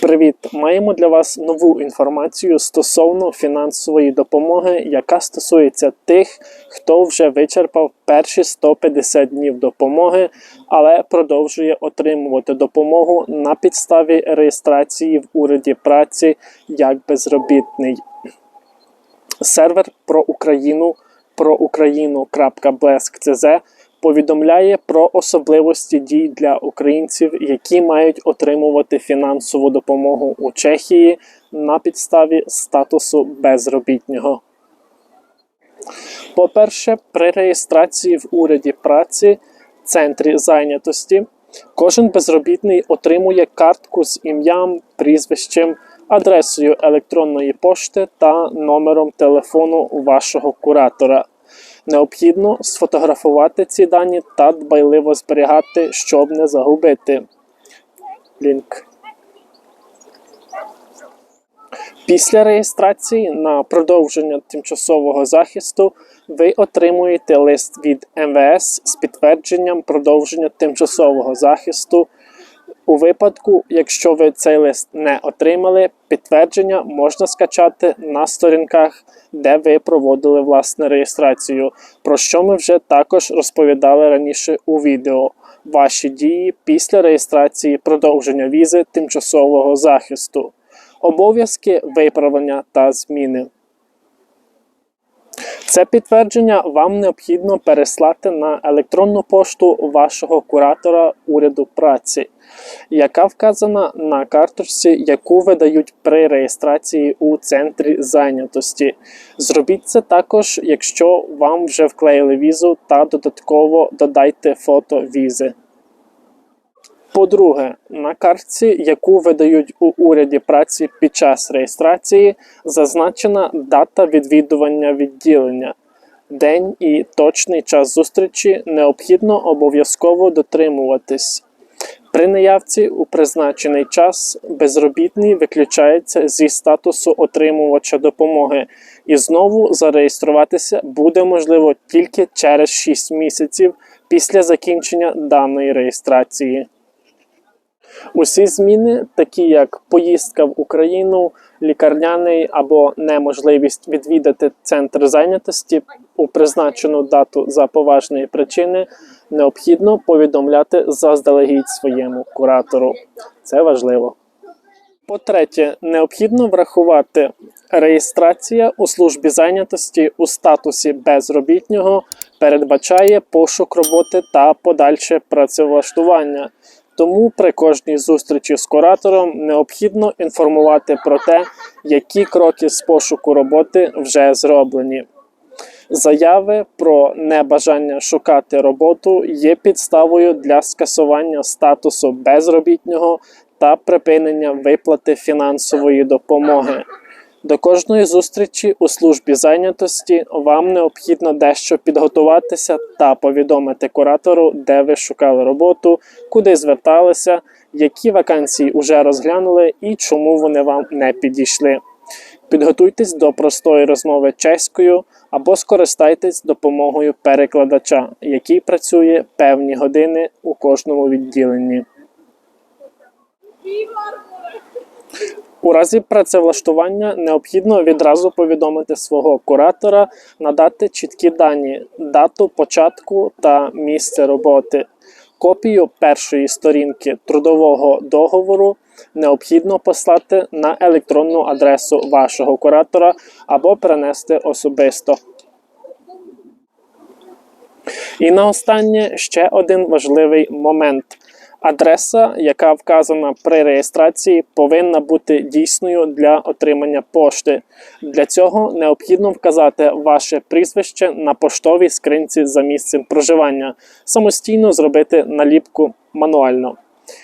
Привіт! Маємо для вас нову інформацію стосовно фінансової допомоги, яка стосується тих, хто вже вичерпав перші 150 днів допомоги, але продовжує отримувати допомогу на підставі реєстрації в уряді праці як безробітний. Сервер про Україну про Україну.Blesk.cz повідомляє про особливості дій для українців, які мають отримувати фінансову допомогу у Чехії на підставі статусу безробітнього. По-перше, при реєстрації в уряді праці центрі зайнятості кожен безробітний отримує картку з ім'ям, прізвищем, адресою електронної пошти та номером телефону вашого куратора. Необхідно сфотографувати ці дані та дбайливо зберігати, щоб не загубити. Лінк. Після реєстрації на продовження тимчасового захисту ви отримуєте лист від МВС з підтвердженням продовження тимчасового захисту. У випадку, якщо ви цей лист не отримали, підтвердження можна скачати на сторінках, де ви проводили власне реєстрацію, про що ми вже також розповідали раніше у відео. Ваші дії після реєстрації продовження візи тимчасового захисту, обов'язки виправлення та зміни. Це підтвердження вам необхідно переслати на електронну пошту вашого куратора уряду праці, яка вказана на карточці, яку видають при реєстрації у центрі зайнятості. Зробіть це також, якщо вам вже вклеїли візу, та додатково додайте фото візи. По-друге, на картці, яку видають у уряді праці під час реєстрації, зазначена дата відвідування відділення. День і точний час зустрічі необхідно обов'язково дотримуватись. При наявці у призначений час безробітний виключається зі статусу отримувача допомоги, і знову зареєструватися буде можливо тільки через 6 місяців після закінчення даної реєстрації. Усі зміни, такі як поїздка в Україну, лікарняний або неможливість відвідати центр зайнятості у призначену дату за поважної причини, необхідно повідомляти заздалегідь своєму куратору. Це важливо. По-третє, необхідно врахувати реєстрація у службі зайнятості у статусі безробітнього передбачає пошук роботи та подальше працевлаштування. Тому при кожній зустрічі з куратором необхідно інформувати про те, які кроки з пошуку роботи вже зроблені. Заяви про небажання шукати роботу є підставою для скасування статусу безробітного та припинення виплати фінансової допомоги. До кожної зустрічі у службі зайнятості вам необхідно дещо підготуватися та повідомити куратору, де ви шукали роботу, куди зверталися, які вакансії вже розглянули і чому вони вам не підійшли. Підготуйтесь до простої розмови чеською або скористайтесь допомогою перекладача, який працює певні години у кожному відділенні. У разі працевлаштування необхідно відразу повідомити свого куратора, надати чіткі дані, дату початку та місце роботи. Копію першої сторінки трудового договору необхідно послати на електронну адресу вашого куратора або перенести особисто. І на останнє ще один важливий момент. Адреса, яка вказана при реєстрації, повинна бути дійсною для отримання пошти. Для цього необхідно вказати ваше прізвище на поштовій скринці за місцем проживання, самостійно зробити наліпку мануально.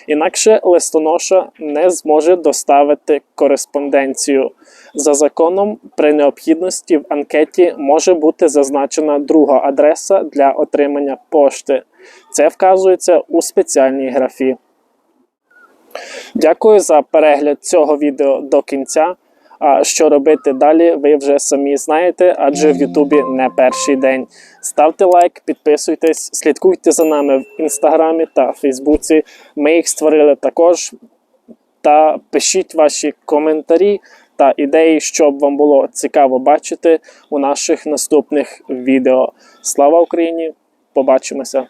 Інакше листоноша не зможе доставити кореспонденцію. За законом, при необхідності в анкеті може бути зазначена друга адреса для отримання пошти. Це вказується у спеціальній графі. Дякую за перегляд цього відео до кінця. А що робити далі, ви вже самі знаєте, адже в Ютубі не перший день. Ставте лайк, підписуйтесь, слідкуйте за нами в інстаграмі та Фейсбуці. Ми їх створили також та пишіть ваші коментарі та ідеї, щоб вам було цікаво бачити у наших наступних відео. Слава Україні! Побачимося!